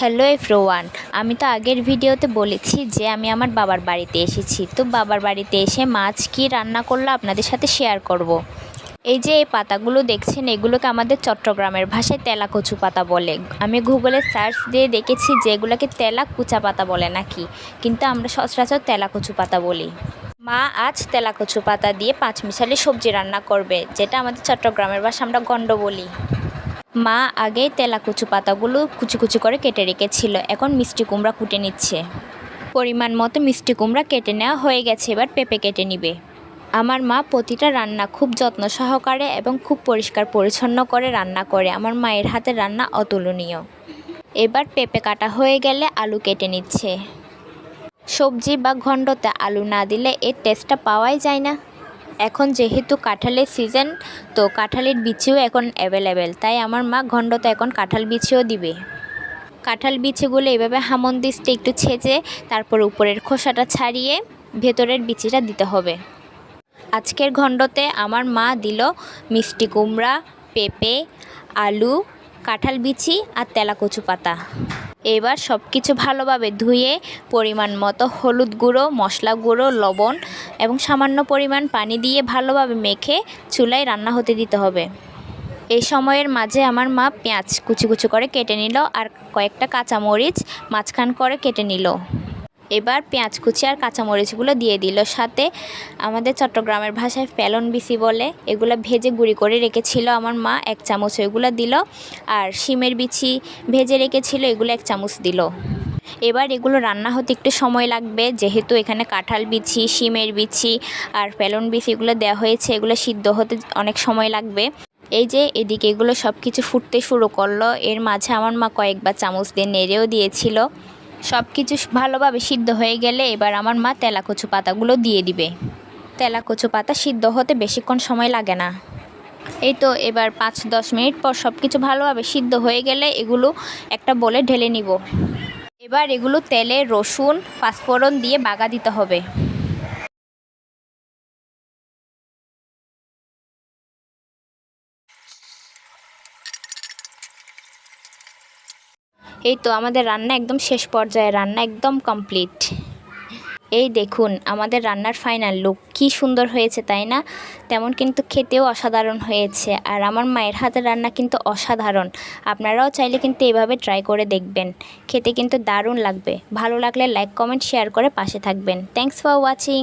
Hello everyone আমি তো আগের ভিডিওতে বলেছি যে আমি আমার বাবার বাড়িতে এসেছি। তো বাবার বাড়িতে এসে মাছ কি রান্না করল আপনাদের সাথে শেয়ার করব। এই যে এই পাতাগুলো দেখছেন, এগুলোকে আমাদের চট্টগ্রামের ভাষায় তেলা কচু পাতা বলে। আমি গুগলে সার্চ দিয়ে দেখেছি যে এগুলোকে তেলা কুচা পাতা বলে নাকি, কিন্তু আমরা সচরাচর তেলা কচু পাতা বলি। মা আজ তেলা কচু পাতা দিয়ে পাঁচ মিশালি সবজি রান্না করবে, যেটা আমাদের চট্টগ্রামের ভাষা আমরা গন্ড বলি। মা আগেই তেলা কচু পাতাগুলো কুচি কুচি করে কেটে রেখেছিল। এখন মিষ্টি কুমড়া কুটে নিচ্ছে। পরিমাণ মতো মিষ্টি কুমড়া কেটে নেওয়া হয়ে গেছে, এবার পেঁপে কেটে নিবে। আমার মা প্রতিটা রান্না খুব যত্ন সহকারে এবং খুব পরিষ্কার পরিচ্ছন্ন করে রান্না করে। আমার মায়ের হাতের রান্না অতুলনীয়। এবার পেঁপে কাটা হয়ে গেলে আলু কেটে নিচ্ছে। সবজি বা ঘণ্ডতে আলু না দিলে এর টেস্টটা পাওয়াই যায় না। এখন যেহেতু কাঁঠালের সিজন তো কাঁঠালের বিচিও এখন অ্যাভেলেবেল তাই আমার মা ঘণ্টতে এখন কাঁঠাল বিচিও দিবে। কাঁঠাল বিচিগুলো এভাবে হামন হামন্দিস্টে একটু ছেঁচে, তারপর উপরের খোসাটা ছাড়িয়ে ভেতরের বিচিটা দিতে হবে। আজকের ঘণ্ডতে আমার মা দিল মিষ্টি কুমড়া, পেঁপে, আলু, কাঁঠাল বিচি আর তেলা কচু পাতা। এবার সব কিছু ভালোভাবে ধুয়ে পরিমাণ মতো হলুদ গুঁড়ো, মশলা গুঁড়ো, লবণ এবং সামান্য পরিমাণ পানি দিয়ে ভালোভাবে মেখে চুলায় রান্না হতে দিতে হবে। এই সময়ের মাঝে আমার মা পেঁয়াজ কুচি কুচি করে কেটে নিল আর কয়েকটা কাঁচামরিচ মাঝখান করে কেটে নিল। এবার পেঁয়াজ কুচি আর কাঁচামরিচগুলো দিয়ে দিল। সাথে আমাদের চট্টগ্রামের ভাষায় ফেলন বিসি বলে, এগুলো ভেজে গুঁড়ি করে রেখেছিল আমার মা, এক চামচ ওইগুলো দিল। আর শিমের বিচি ভেজে রেখেছিল, এগুলো এক চামচ দিল। এবার এগুলো রান্না হতে একটু সময় লাগবে, যেহেতু এখানে কাঁঠাল বিচি, শিমের বিচি আর ফেলন বিচি এগুলো দেওয়া হয়েছে, এগুলো সিদ্ধ হতে অনেক সময় লাগবে। এই যে এদিকে এগুলো সব কিছু ফুটতে শুরু করল, এর মাঝে আমার মা কয়েকবার চামচ দিয়ে নেড়েও দিয়েছিল। সব কিছু ভালোভাবে সিদ্ধ হয়ে গেলে এবার আমার মা তেলাকচু পাতাগুলো দিয়ে দিবে। তেলাকচু পাতা সিদ্ধ হতে বেশিক্ষণ সময় লাগে না। এই তো এবার পাঁচ দশ মিনিট পর সব কিছু ভালোভাবে সিদ্ধ হয়ে গেলে এগুলো একটা বলে ঢেলে নিব। এবার এগুলো তেলে রসুন, পাঁচফোড়ন দিয়ে বাগা দিতে হবে। এই তো আমাদের রান্না একদম শেষ পর্যায়ে, রান্না একদম কমপ্লিট এই দেখুন, আমাদের রান্নার ফাইনাল লুক কি সুন্দর হয়েছে, তাই না? তেমন কিন্তু খেতেও অসাধারণ হয়েছে, আর আমার মায়ের হাতের রান্না কিন্তু অসাধারণ। আপনারাও চাইলে কিন্তু এভাবে ট্রাই করে দেখবেন। খেতে কিন্তু দারুণ লাগবে। ভালো লাগলে লাইক কমেন্ট শেয়ার করে পাশে থাকবেন। Thanks for watching